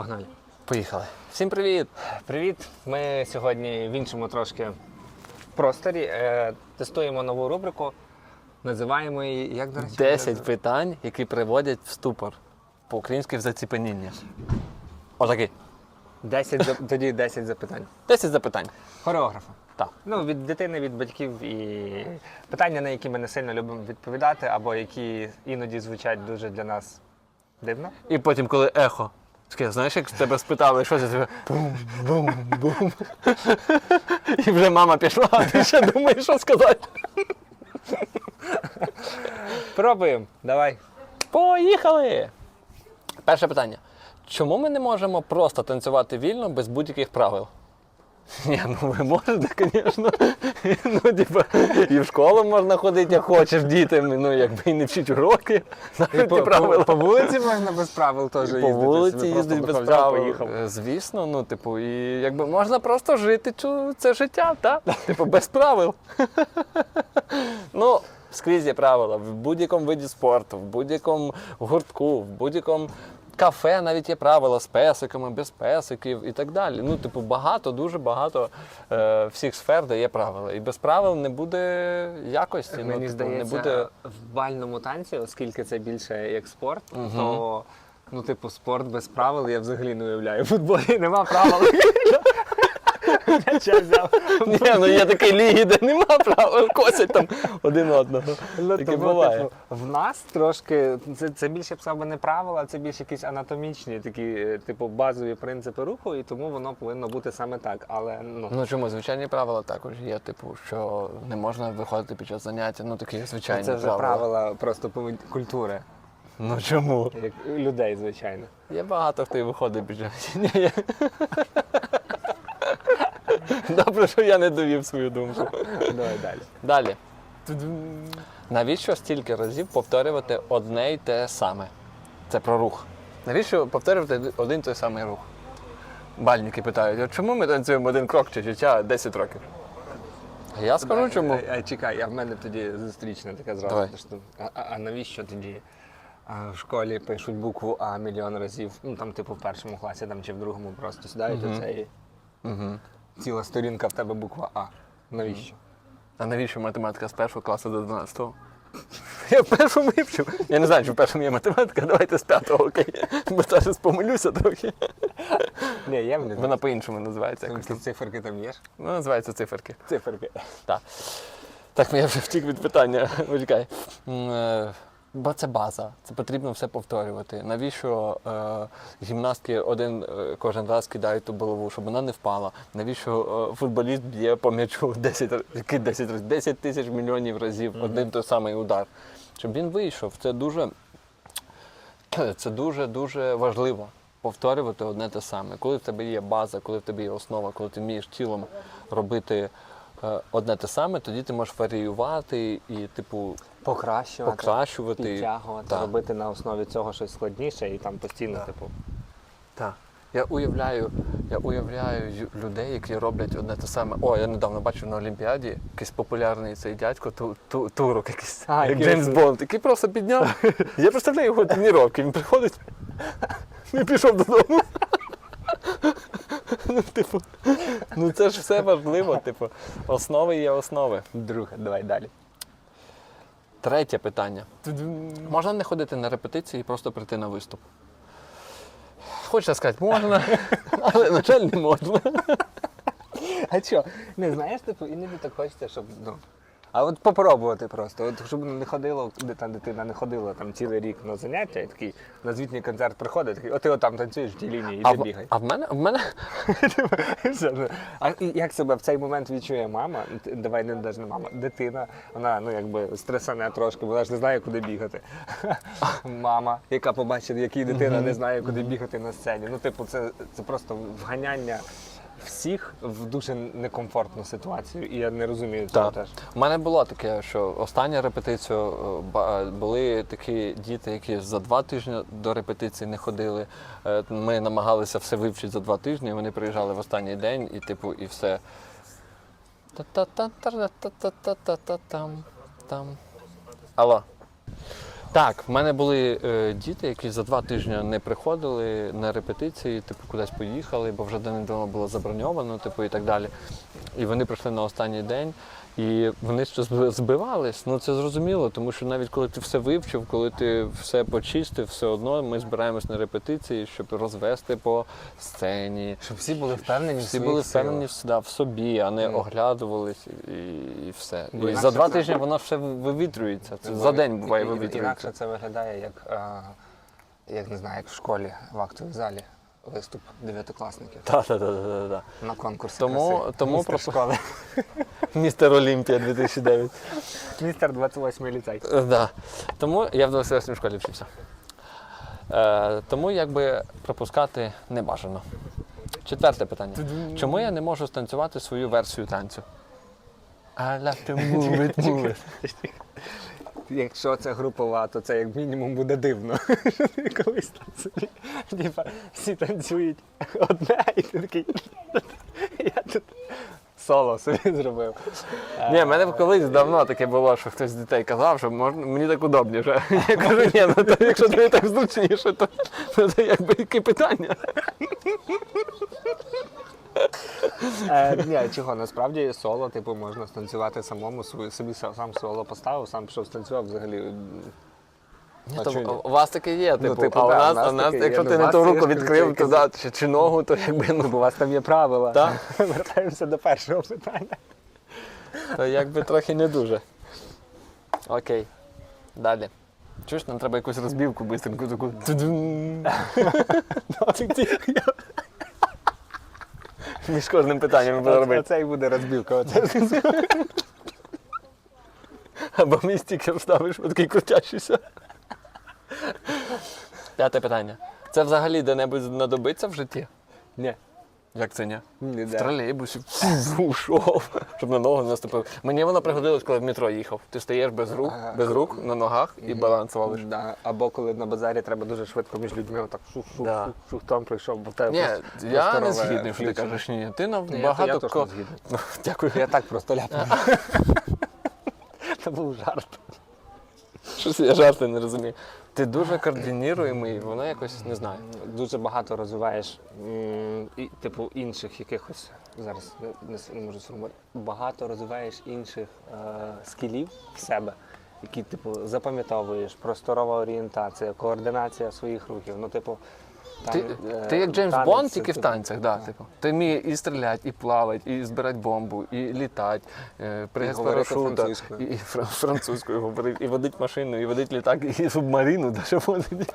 Погнали. Поїхали. Всім привіт! Привіт! Ми сьогодні в іншому трошки просторі. Е, тестуємо нову рубрику. Називаємо її, як до речі? 10 питань, які приводять в ступор. По-українськи в заціпеніння. Отакий. 10, за- тоді 10 запитань. 10 запитань. Хореографа. Так. Ну, від дитини, від батьків і питання, на які ми не сильно любимо відповідати, або які іноді звучать дуже для нас дивно. І потім, коли ехо. Таке, знаєш, як тебе спитали, що це тебе бум, бум, бум. І вже мама пішла, а ти ще думаєш, що сказати. Пробуємо. Давай. Поїхали! Перше питання. Чому ми не можемо просто танцювати вільно без будь-яких правил? Ні, ну ви можете, звісно. Ну, типа, і в школу можна ходити, як хочеш, дітям, ну якби і не вчить уроки. Знаєте, по, правила. по, по вулиці можна без правил теж їздити. по вулиці їздить без правил. Е, Звісно, ну, типу, і якби можна просто жити цю- це життя, так? Типу, без правил. ну, скрізь є правила. В будь-якому виді спорту, в будь-якому гуртку, в будь-якому кафе навіть є правила з песиками, без песиків і так далі. Ну, типу, багато, дуже багато е, всіх сфер, де є правила. І без правил не буде якості. ну, типу, здається, не буде. в бальному танці, оскільки це більше як спорт, то ну, типу, спорт без правил я взагалі не уявляю. В футболі нема правил. М'яча взяв. Ні, ну є такі ліги, де нема правил, косять там один одного. Ну, Таке тому, буває. типу, в нас трошки це, це більше б саме не правила, це більше якісь анатомічні, такі, е, типу, базові принципи руху, і тому воно повинно бути саме так. Але ну, Ну чому звичайні правила також є, типу, що не можна виходити під час заняття, ну такі звичайні це вже правила. правила просто повед- культури, Ну чому? як людей, звичайно. Є багато хто і виходить під час. Ні, я- Добре, що я не довів свою думку. Давай далі. Далі. Навіщо стільки разів повторювати одне й те саме? Це про рух. Навіщо повторювати один той самий рух? Бальники питають, «А чому ми танцюємо один крок чи життя 10 років? А Я скажу чому. А, а, чекай, а в мене тоді зустрічна така зразу. Давай. що, А, а, а навіщо тоді? А в школі пишуть букву А мільйон разів. Ну там, типу, в першому класі там, чи в другому просто сідають оце і Угу. Ціла сторінка в тебе буква А. Навіщо? А навіщо математика з першого класу до 12-го? Я в першому вивчив. Я не знаю, чи в першому є математика, давайте з п'ятого, окей. Бо зараз помилюся трохи. Ні, в них. Вона по-іншому називається якось. Циферки там є ж? Ну, називається циферки. Циферки. Так. Так, ну, я вже втік від питання. Почекай. М, е, Бо це база, це потрібно все повторювати. Навіщо е, гімнастки один е, кожен раз кидають ту голову, щоб вона не впала? Навіщо е, футболіст б'є по м'ячу 10, раз- який 10 10 тисяч мільйонів разів один той самий удар? Щоб він вийшов. Це дуже, це дуже дуже важливо. Повторювати одне те саме. Коли в тебе є база, коли в тебе є основа, коли ти вмієш тілом робити одне те саме, тоді ти можеш варіювати і, типу, Покращувати. покращувати. Підтягувати, Так. робити на основі цього щось складніше і там постійно, типу. Так. Я уявляю, я уявляю людей, які роблять одне те саме. О, я недавно бачив на Олімпіаді якийсь популярний цей дядько, ту, ту, турок якийсь, А, як Джеймс? Бонд, який просто підняв. Я представляю його тренування. Він приходить і пішов додому. Ну, типу, ну це ж все важливо, типу, основи є основи. Друге, давай далі. Третє питання. Можна не ходити на репетиції і просто прийти на виступ? Хочеться сказати, можна, але, на жаль, не можна. А що? Не знаєш, типу, іноді так хочеться, щоб ну. А от попробувати просто, от щоб не ходило, де та дитина не ходила там цілий рік на заняття, і такий на звітній концерт приходить, такий, от ти отам танцюєш в тій лінії, іди в, бігай. а в мене в мене І ну. А як себе в цей момент відчує мама? Давай не навіть не мама, дитина, вона ну якби стресане трошки, вона ж не знає, куди бігати. Мама, яка побачить, який дитина не знає, куди бігати на сцені. Ну, типу, це, це просто вганяння всіх в дуже некомфортну ситуацію, і я не розумію цього Так. теж. У мене було таке, що остання репетицію е, були такі діти, які за два тижні до репетиції не ходили. Е, Ми намагалися все вивчити за два тижні. Вони приїжджали в останній день і, типу, і все. Та-та-та-та-та-та-та-та-та-там. Там. Алло. Так, в мене були е, діти, які за два тижні не приходили на репетиції, типу кудись поїхали, бо вже давно було заброньовано, типу і так далі. І вони прийшли на останній день, і вони ще збивались. Ну це зрозуміло, тому що навіть коли ти все вивчив, коли ти все почистив, все одно ми збираємось на репетиції, щоб розвести по сцені. Щоб всі були впевнені Всі були впевнені да, в собі, а не Мгм. оглядувались і, і все. Бо І за два це- тижні воно все вивітрюється. Це за день буває і- вивітрюється. Інакше це виглядає як, а, як не знаю, як в школі в актовій залі виступ дев'ятикласників Так, так, так, так, так. на конкурсі. Тому- краси. тому Містер просто- школи. Містер Олімпія 2009. Містер 28 ліцей. Е, Да. Тому я в 28 школі вчився. Е, тому якби пропускати не бажано. Четверте питання. Чому я не можу станцювати свою версію танцю? I love to move it, move it. Якщо це групова, то це як мінімум буде дивно. Що ти колись собі, типа, всі танцюють одне, і ти такий. Я тут соло собі зробив. Ні, в мене колись давно таке було, що хтось з дітей казав, що можна, мені так удобніше. Я кажу, ні, ну то якщо тобі так зручніше, то, то, то якби яке питання. Е, ні, чого, насправді соло, типу, можна станцювати самому, свою- собі са- сам соло поставив, сам пішов станцював взагалі. Ні, А то, чого ні? у вас таке є, типу, типу, а у да, нас, у нас у нас таке є. якщо Ну, ти у не вас ту є руку ж відкрив, то да, чи, чи ногу, то якби Ну, бо ну, у вас там є правила. Так. Вертаємося до першого питання. то якби трохи не дуже. Окей. Далі. Чуєш, нам треба якусь розбівку бистреньку таку. Тудум. Між кожним питанням буде робити. Оце і буде розбілка. Оце. Або мій стікер вставиш, такий крутящийся. П'яте питання. Це взагалі де-небудь знадобиться в житті? Ні. Як це ні? Ні, В тролейбусі ушов, щоб на ногу не наступив. Мені воно пригодилось, коли в метро їхав. Ти стоїш без рук, Ага. без рук на ногах і баланс валиш. Да. Або коли на базарі треба дуже швидко між людьми, отак шух-шух, Да. шух, там прийшов, бо в тебе Ні, просто я не згідний, що ти кажеш ні. Ти Ні, я- я теж не згідний. Дякую. Я так просто ляпнув. Це був жарт. Щось я жарти не розумію. Ти дуже координіруємий, воно якось не знаю. Дуже багато розвиваєш і, типу інших якихось зараз не, не, можу сформувати. Багато розвиваєш інших е, скілів в себе, які типу запам'ятовуєш, просторова орієнтація, координація своїх рухів. Ну, типу, Ти, е, ти як Джеймс танець, Бонд, тільки в танцях, да, типу. Ти вмієш і стріляти, і плавати, і збирати бомбу, і літати, пригати з парашута, французькою. і, і французькою говорити, і водити машину, і водити літак, і субмарину даже водить.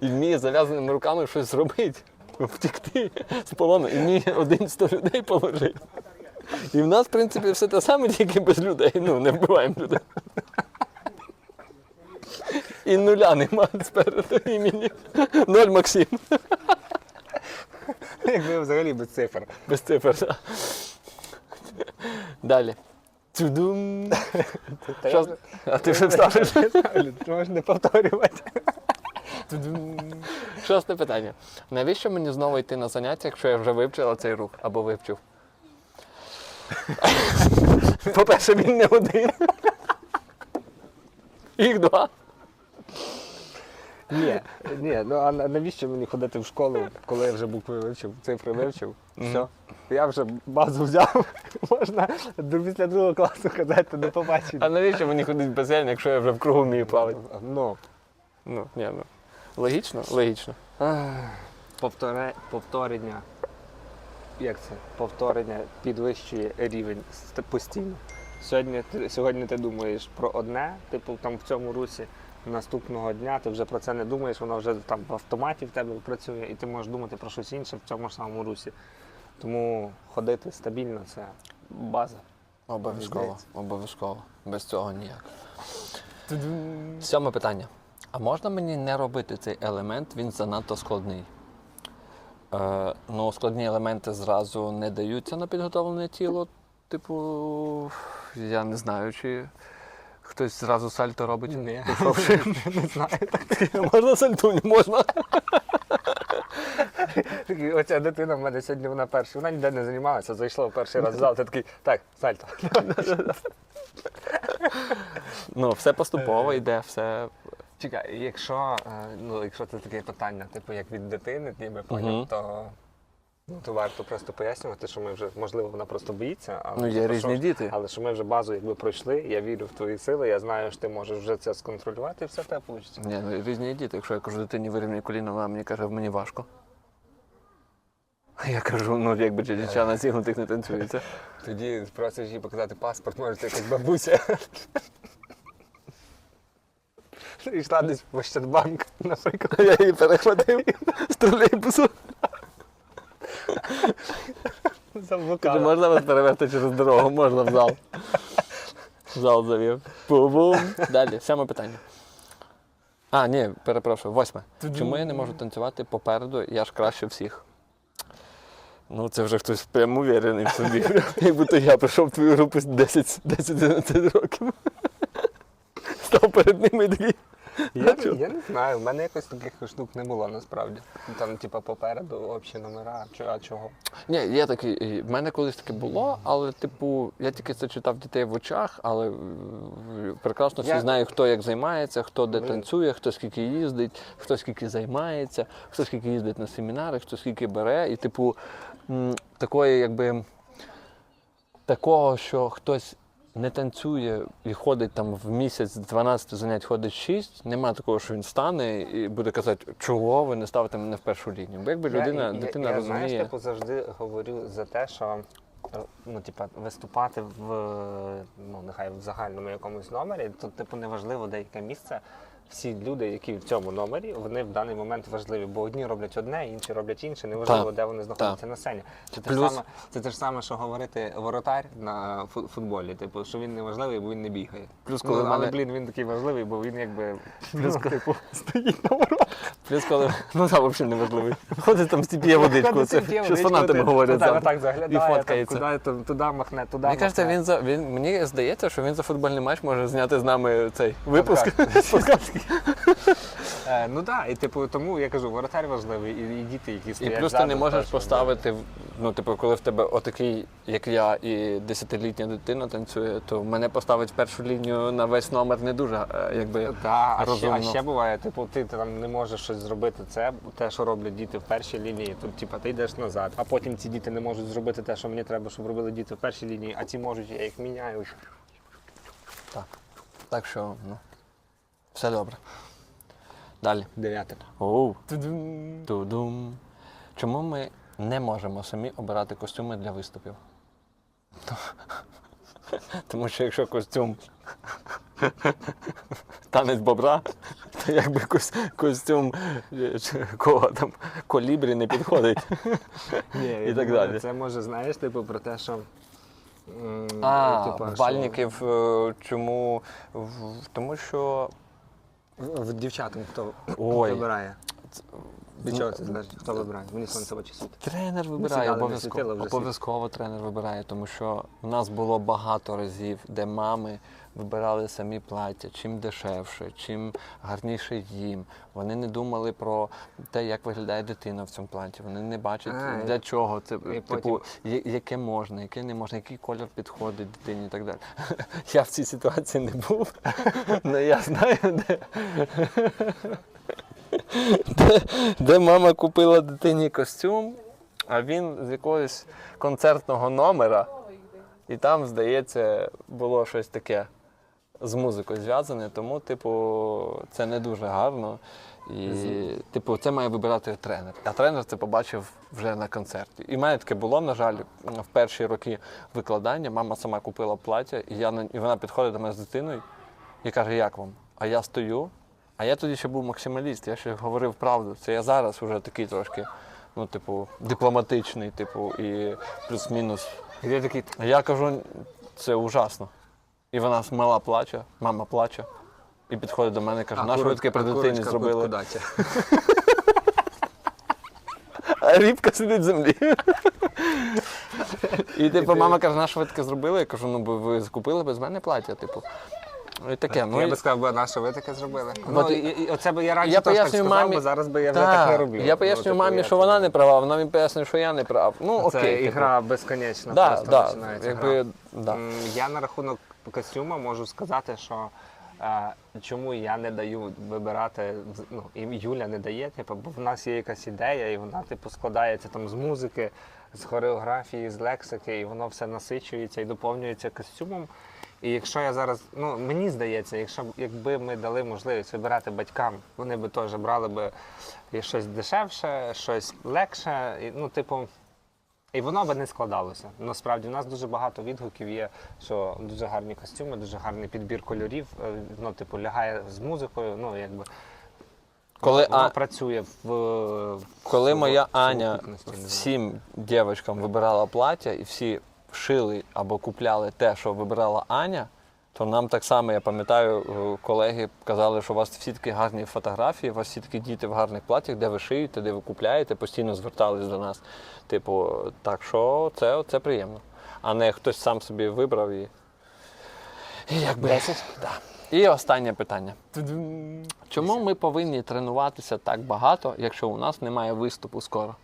І вміє зав'язаними руками щось зробити, втекти з полону, і вміє один сто людей положити. І в нас, в принципі, все те саме, тільки без людей. Ну, не вбиваємо людей. І нуля нема спереду імені. Ноль Максим. Якби взагалі без цифр. Без цифр. да. Далі. Вже- А ти вже вставиш? Ти можеш не повторювати. Тудум. Шосте питання. Навіщо мені знову йти на заняття, якщо я вже вивчила цей рух або вивчив? По-перше, він не один. Їх два. Ні, ні, ну а на- навіщо мені ходити в школу, коли я вже букви вивчив, цифри вивчив? Все. Я вже базу взяв. Можна до- після другого класу казати до А побачення. навіщо мені ходити в басейн, якщо я вже в кругу вмію плавати? Ну, Ну, ні, ну. Логічно? Логічно. повторе, повторення. Як це? Повторення підвищує рівень ст- постійно. Сьогодні, ти- сьогодні ти думаєш про одне, типу там в цьому русі. Наступного дня ти вже про це не думаєш, воно вже там в автоматі в тебе працює, і ти можеш думати про щось інше в цьому ж самому русі. Тому ходити стабільно це база. Обов'язково, обов'язково. Без цього ніяк. Сьоме питання. А можна мені не робити цей елемент, він занадто складний? Е, ну, складні елементи зразу не даються на підготовлене тіло. Типу, я не знаю, чи хтось зразу сальто робить. Ні, не знаю. можна сальту, не можна. Такий, Оця дитина в мене сьогодні вона перша. Вона ніде не займалася, зайшла в перший раз в зал, ти такий, так, сальто. Ну, все поступово йде, все. Чекай, якщо, е, ну, якщо це таке питання, типу як від дитини, ніби поняв, то, ну, то варто просто пояснювати, що ми вже, можливо, вона просто боїться, але, Ну, є типу, різні що- діти. але що ми вже базу якби пройшли, я вірю в твої сили, я знаю, що ти можеш вже це сконтролювати, і все тебе вийде. Ні, ну різні діти. Якщо я кажу дитині вирівняй коліно, вона мені каже, мені важко. Я кажу, ну якби дитя на зігнутих не танцюється. Тоді просиш їй показати паспорт, може, ти якась бабуся. Йшла десь в Ощадбанк, наприклад. Я її перехватив з тролейбусу. Каже, Заблукала. можна вас перевезти через дорогу, можна в зал. В зал завів. Бу-бум. Далі, сьоме питання. А, ні, перепрошую, восьме. Чому я не можу танцювати попереду, я ж краще всіх? Ну, це вже хтось прям уверений в собі. Як будто я прийшов в твою групу 10-11 років. Став перед ними і такий. Я, я не знаю, в мене якось таких штук не було насправді. Там, типа, попереду общі номера, а чо- а чого? Ні, є такий. В мене колись таке було, але, типу, я тільки це читав дітей в очах, але е, прекрасно всі Я- знають, хто як займається, хто де Ми- танцює, хто скільки їздить, хто скільки займається, хто скільки їздить на семінари, хто скільки бере. І, типу, м, такої, якби такого, що хтось. Не танцює і ходить там в місяць 12 занять, ходить 6, нема такого, що він стане і буде казати, чого ви не ставите мене в першу лінію. Бо якби людина, я, дитина я, я, розуміє. знаєш, типу, завжди говорю за те, що ну, типа, виступати в ну, нехай в загальному якомусь номері, то типу неважливо деяке місце. Всі люди, які в цьому номері, вони в даний момент важливі, бо одні роблять одне, інші роблять інше. Неважливо, Так, де вони знаходяться на сцені. Це те, ж саме, це те ж саме, що говорити воротар на фу- футболі. Типу, що він не важливий, бо він не бігає. Плюс, Ну, коли в але мене- блін, він такий важливий, бо він якби Плюс, ну, типу, стоїть на воротах. Плюс коли ну там взагалі не важливий. Ходить там п'є водичку, це що з фанатами говорять. Там. так і заглядає, там, куди, туди махне, туди Мені махне. він за він мені здається, що він за футбольний матч може зняти з нами цей випуск. Е, ну так, і типу, тому я кажу, воротар важливий, і, і діти, які І стоять. плюс ти ззаду, не можеш теж поставити, в- ну, типу, коли в тебе отакий, як я, і десятилітня дитина танцює, то мене поставить в першу лінію на весь номер не дуже, е, якби. Да, а, ще, розумно. а ще буває, типу, ти там не можеш щось зробити це, те, що роблять діти в першій лінії, то типу, ти йдеш назад, а потім ці діти не можуть зробити те, що мені треба, щоб робили діти в першій лінії, а ці можуть, я їх міняю. Так. Так що, ну, все добре. Далі. Дев'яте. Оу. Тудум. Чому ми не можемо самі обирати костюми для виступів? Тому що якщо костюм танець бобра, то якби костюм кого там колібрі не підходить. Ні, І так далі. Це може, знаєш, типу, про те, що. А, типа, бальників е, чому? Тому що В дівчатам хто Ой. вибирає? Від чого це залежить? Хто вибирає? Мені сонце очі світить. Тренер вибирає, сідали, обов'язково, вже обов'язково тренер вибирає, тому що в нас було багато разів, де мами вибирали самі плаття, чим дешевше, чим гарніше їм. Вони не думали про те, як виглядає дитина в цьому платі. Вони не бачать А, для чого це і типу, я- яке можна, яке не можна, який колір підходить дитині і так далі. Я в цій ситуації не був, але я знаю, де. де, де мама купила дитині костюм, а він з якогось концертного номера, і там, здається, було щось таке з музикою зв'язане, тому, типу, це не дуже гарно. І, типу, це має вибирати тренер. А тренер це побачив вже на концерті. І в мене таке було, на жаль, в перші роки викладання. Мама сама купила плаття, і, я, і вона підходить до мене з дитиною і каже, як вам? А я стою. А я тоді ще був максималіст, я ще говорив правду. Це я зараз вже такий трошки, ну, типу, дипломатичний, типу, і плюс-мінус. І ти такий, А Я кажу, це ужасно. І вона мала плаче, мама плаче. І підходить до мене і каже, на що ви таке при дитині зробили? А рібка сидить в землі. І типу, мама каже, на що ви таке зробили? Я кажу, ну бо ви закупили без мене плаття, типу. І таке. Ну, я і- би сказав, на що ви таке зробили? Ну, ти- і, і, оце би я раніше Я теж так сказав, мамі- бо зараз би я вже так не роблю. Я пояснюю Ну, мамі, я що вона не права, вона мені пояснює, що я не прав. Ну Це окей. типу. ігра безконечна, Да, просто да, починається якби, гра. да. Я на рахунок костюма можу сказати, що а, чому я не даю вибирати, ну, і Юля не дає, типу, бо в нас є якась ідея, і вона типу складається там з музики, з хореографії, з лексики, і воно все насичується і доповнюється костюмом. І якщо я зараз, ну мені здається, якщо б якби ми дали можливість вибирати батькам, вони би теж брали би і щось дешевше, щось легше, і, ну, типу. І воно би не складалося. Насправді, у нас дуже багато відгуків є, що дуже гарні костюми, дуже гарний підбір кольорів. е, Ну, типу, лягає з музикою. Ну, якби Коли, воно а, працює в коли в моя суво- Аня не знаю. всім дівчаткам вибирала плаття і всі шили або купляли те, що вибирала Аня, то нам так само, я пам'ятаю, е, колеги казали, що у вас всі такі гарні фотографії, у вас всі такі діти в гарних платтях, де ви шиєте, де ви купляєте, постійно звертались до нас. Типу, так що це, це приємно. А не хтось сам собі вибрав і. і якби. Да. І останнє питання. Чому ми повинні тренуватися так багато, якщо у нас немає виступу скоро?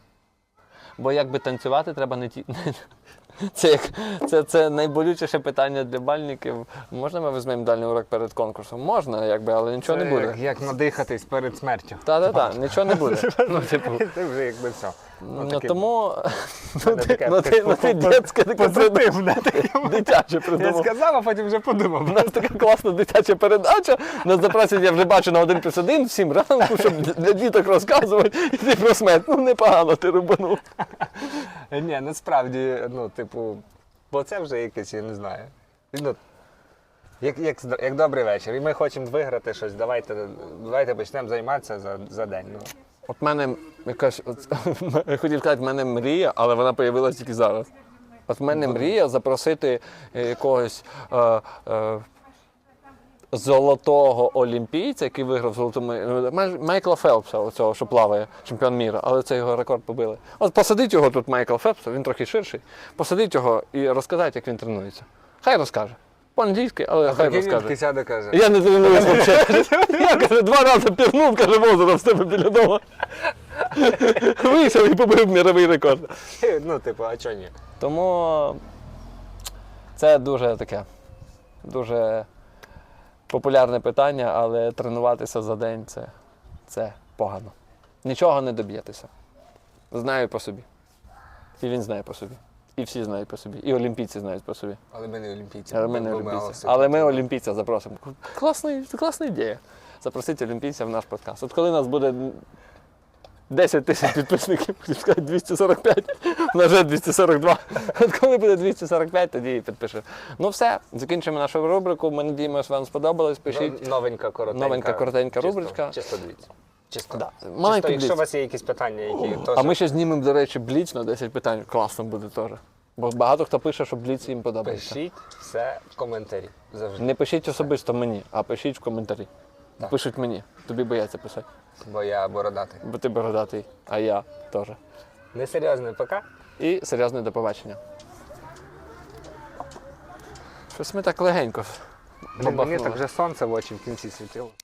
Бо якби танцювати треба не ті. Це, як, це, це найболючіше питання для бальників. Можна ми візьмемо дальній урок перед конкурсом? Можна, якби, але нічого Це не буде. Як, як надихатись перед смертю. Так, так, так, нічого не буде. Ну, типу, Це вже якби все. Ну, таке- тому мене ну, ти, таке ну, ти, ну, ти дитяче таке Позитивне придумав. дитяче Я придумав. сказав, а потім вже подумав. У нас така класна дитяча передача. Нас запросять, я вже бачу на один плюс один всім ранку, щоб для діток розказувати. І ти про смерть. Ну непогано ти рубанув. Ні, насправді, ну, типу, бо це вже якесь, я не знаю. Ну, як, як, з- як добрий вечір. І ми хочемо виграти щось, давайте, давайте почнемо займатися за, за день. Ну. От мене якась, от, я хотів сказати, в мене мрія, але вона з'явилася тільки зараз. От в мене мрія запросити якогось е, е, золотого олімпійця, який виграв золоту Майкла Фелпса, оцього, що плаває, чемпіон міра, але це його рекорд побили. От посадить його тут Майкл Фелпс, він трохи ширший. Посадить його і розказати, як він тренується. Хай розкаже. По-англійськи, але хай Прикинь, розкаже. сяде каже. Я не тренуюсь взагалі. Я каже, два рази пірнув, каже, озеро в тебе біля дому. Вийшов і побив міровий рекорд. Ну, типу, а чого ні? Тому це дуже таке, дуже популярне питання, але тренуватися за день це, це погано. Нічого не доб'єтеся. Знаю по собі. І він знає по собі. І всі знають по собі. І олімпійці знають по собі. Але ми не олімпійці. Але ми не олімпійці. Але ми олімпійця запросимо. Класна, класна ідея. Запросити олімпійця в наш подкаст. От коли нас буде 10 тисяч підписників, сказати 245, у нас вже 242. От коли буде 245, тоді і підпишемо. Ну все, закінчимо нашу рубрику. Ми надіємося, вам сподобалось. Пишіть. Новенька, коротенька. Новенька, коротенька Чисто- рубричка. Чисто дивіться. Чисто. Да. Чисто, Маленький якщо у вас є якісь питання, які теж... А ми ще знімемо, до речі, бліц на 10 питань. Класно буде теж. Бо багато хто пише, що бліц їм подобається. Пишіть все в коментарі. Завжди. Не пишіть особисто мені, а пишіть в коментарі. Так. Пишуть мені. Тобі бояться писати. Бо я бородатий. Бо ти бородатий, а я теж. Несерйозно, пока. І серйозне до побачення. Щось ми так легенько. Мені так вже сонце в очі в кінці світило.